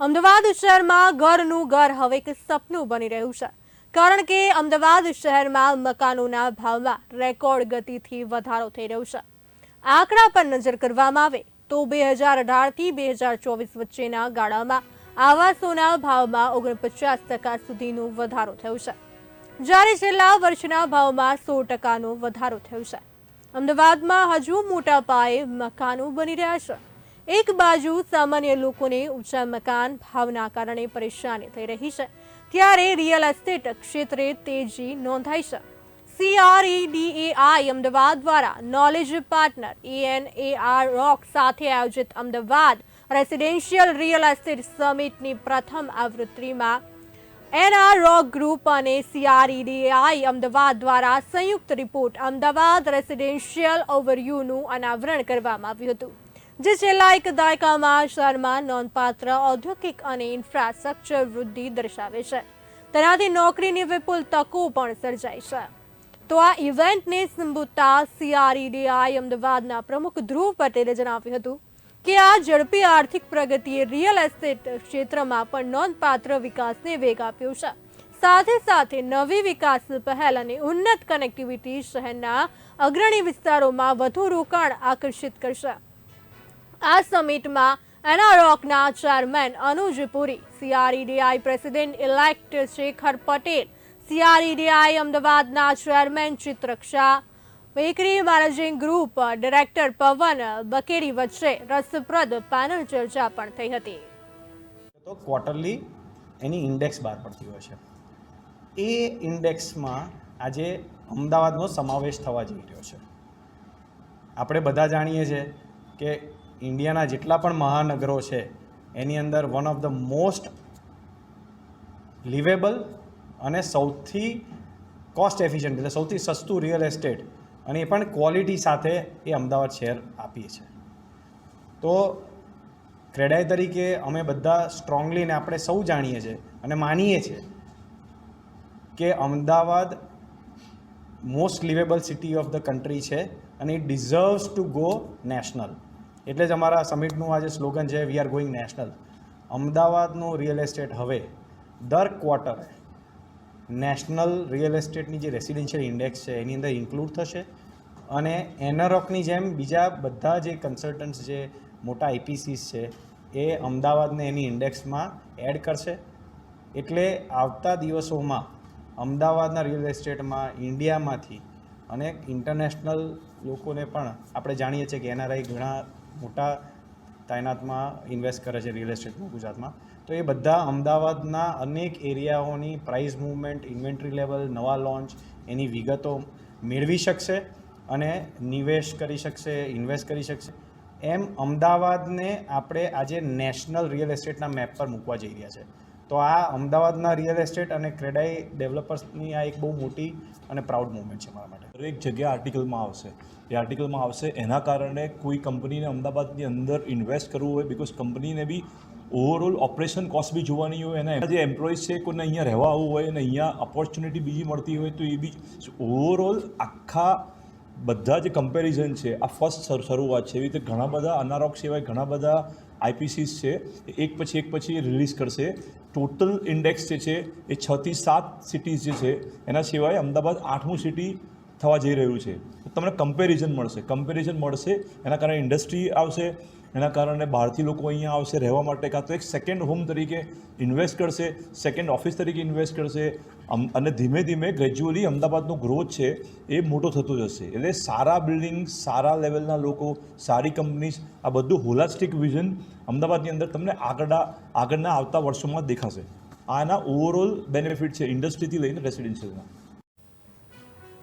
અમદાવાદ શહેરમાં ઘરનું ઘર હવે એક સપનું બની રહ્યું છે. કારણ કે અમદાવાદ શહેરમાં મકાનોના ભાવમાં રેકોર્ડ ગતિથી વધારો થઈ રહ્યો છે. આંકડા પર નજર કરવામાં આવે તો બે હજાર અઢારથી બે હજાર ચોવીસ વચ્ચેના ગાળામાં આવાસોના ભાવમાં ઓગણપચાસ ટકા સુધીનો વધારો થયો છે. જ્યારે છેલ્લા વર્ષના ભાવમાં સો ટકાનો વધારો થયો છે. અમદાવાદમાં હજુ મોટા પાયે મકાનો બની રહ્યા છે. એક બાજુ સામાન્ય લોકોને ઊંચા મકાન ભાવના કારણે પરેશાની થઈ રહી છે. ત્યારે રિયલ એસ્ટેટ ક્ષેત્રે તેજી નોંધાઈ છે. સીઆરઈડીએઆઈ અમદાવાદ દ્વારા નોલેજ પાર્ટનર એએનએઆર રોક સાથે આયોજિત અમદાવાદ રેસિડેન્શિયલ રિયલ એસ્ટેટ સમિટની પ્રથમ આવૃત્તિમાં એનઆર રોક ગ્રુપ અને સીઆરઈડીઆઈ અમદાવાદ દ્વારા સંયુક્ત રિપોર્ટ અમદાવાદ રેસિડેન્શિયલ ઓવરવ્યુનું અનાવરણ કરવામાં આવ્યું હતું. જે છેલ્લા એક દાયકામાં શહેરમાં નોંધપાત્ર ઔદ્યોગિક અને ઇન્ફ્રાસ્ટ્રક્ચર વૃદ્ધિ દર્શાવે છે. તેનાથી નોકરીની વિપુલ તકો પણ સર્જાઈ છે. તો આ ઇવેન્ટને સંબોધતા સીઆરઈડીઆઈ અમદાવાદના પ્રમુખ ધ્રુવ પટેલે જણાવ્યું હતું કે આ ઝડપી આર્થિક પ્રગતિએ રિયલ એસ્ટેટ ક્ષેત્રમાં પણ નોંધપાત્ર વિકાસને વેગ આપ્યો છે. સાથે સાથે નવી વિકાસ પહેલ અને ઉન્નત કનેક્ટિવિટી શહેરના અગ્રણી વિસ્તારોમાં વધુ રોકાણ આકર્ષિત કરશે. આ સમિટમાં એનારોકના chairman Anuj Puri CREDAI president elect Shekhar Patel CREDAI અમદાવાદના chairman ચિત્રક્ષા Bakeri managing group director Pavan Bakeri વચ્ચે રસપ્રદ પેનલ ચર્ચા પણ થઈ હતી. તો ક્વાર્ટરલી એની ઇન્ડેક્સ બહાર પડતી હોય છે. એ ઇન્ડેક્સમાં આજે અમદાવાદનો સમાવેશ થવા જઈ રહ્યો છે. આપણે બધા જાણીએ છીએ કે ઇન્ડિયાના જેટલા પણ મહાનગરો છે, એની અંદર one of the most liveable અને સૌથી કોસ્ટ એફિશિયન્ટ એટલે સૌથી સસ્તું રિયલ એસ્ટેટ અને એ પણ ક્વોલિટી સાથે એ અમદાવાદ શહેર આપીએ છે. તો ક્રેડાઈ તરીકે અમે બધા સ્ટ્રોંગલી ને આપણે સૌ જાણીએ છીએ અને માનીએ છીએ કે Ahmedabad most liveable city of the country છે અને it deserves to go national એટલે જ અમારા સમિટનું આજે સ્લોગન છે વી આર ગોઈંગ નેશનલ અમદાવાદનું રિયલ એસ્ટેટ હવે, દર ક્વાર્ટરે નેશનલ રિયલ એસ્ટેટની જે રેસિડેન્શિયલ ઇન્ડેક્સ છે, એની અંદર ઇન્ક્લુડ થશે. અને એનરોકની જેમ બીજા બધા જે કન્સલ્ટન્ટ્સ જે મોટા આઈપીસીસ છે, એ અમદાવાદને એની ઇન્ડેક્સમાં એડ કરશે. એટલે આવતા દિવસોમાં અમદાવાદના રિયલ એસ્ટેટમાં ઇન્ડિયામાંથી અને ઇન્ટરનેશનલ લોકોને પણ આપણે જાણીએ છીએ કે એનઆરઆઈ ઘણા મોટા તાયનાતમાં ઇન્વેસ્ટ કરે છે રિયલ એસ્ટેટમાં ગુજરાતમાં. તો એ બધા અમદાવાદના અનેક એરિયાઓની પ્રાઇસ મૂવમેન્ટ ઇન્વેન્ટરી લેવલ નવા લોન્ચ એની વિગતો મેળવી શકશે અને નિવેશ કરી શકશે ઇન્વેસ્ટ કરી શકશે. એમ અમદાવાદને આપણે આજે નેશનલ રિયલ એસ્ટેટના મેપ પર મૂકવા જઈ રહ્યા છે. તો આ અમદાવાદના રિયલ એસ્ટેટ અને ક્રેડાઈ ડેવલપર્સની આ એક બહુ મોટી અને પ્રાઉડ મુવમેન્ટ છે મારા માટે. દરેક જગ્યાએ આર્ટિકલમાં આવશે. એ આર્ટિકલમાં આવશે એના કારણે કોઈ કંપનીને અમદાવાદની અંદર ઇન્વેસ્ટ કરવું હોય બિકોઝ કંપનીને બી ઓવરઓલ ઓપરેશન કોસ્ટ બી જોવાની હોય અને જે એમ્પ્લોઈઝ છે કોઈને અહીંયા રહેવા આવવું હોય અને અહીંયા ઓપોર્ચ્યુનિટી બીજી મળતી હોય તો એ બી ઓવરઓલ આખા બધા જે કમ્પેરિઝન છે. આ ફર્સ્ટ શરૂઆત છે. એવી રીતે ઘણા બધા અનારોક સિવાય ઘણા બધા આઈપીસીસ છે. એક પછી એક પછી રિલીઝ કરશે. ટોટલ ઇન્ડેક્સ જે છે, એ છથી સાત સિટીઝ જે છે, એના સિવાય અમદાવાદ આઠમું સિટી થવા જઈ રહ્યું છે. તમને કમ્પેરિઝન મળશે. કમ્પેરિઝન મળશે, એના કારણે ઇન્ડસ્ટ્રી આવશે. એના કારણે બહારથી લોકો અહીંયા આવશે રહેવા માટે કાં તો એક સેકન્ડ હોમ તરીકે ઇન્વેસ્ટ કરશે સેકન્ડ ઓફિસ તરીકે ઇન્વેસ્ટ કરશે. અને ધીમે ધીમે ગ્રેજ્યુઅલી અમદાવાદનો ગ્રોથ છે એ મોટો થતો જશે. એટલે સારા બિલ્ડિંગ સારા લેવલના લોકો, સારી કંપનીઝ આ બધું હોલાસ્ટિક વિઝન અમદાવાદની અંદર તમને આગળના આગળના આવતા વર્ષોમાં દેખાશે. આના ઓવરઓલ બેનિફિટ છે ઇન્ડસ્ટ્રીથી લઈને રેસિડેન્શિયલના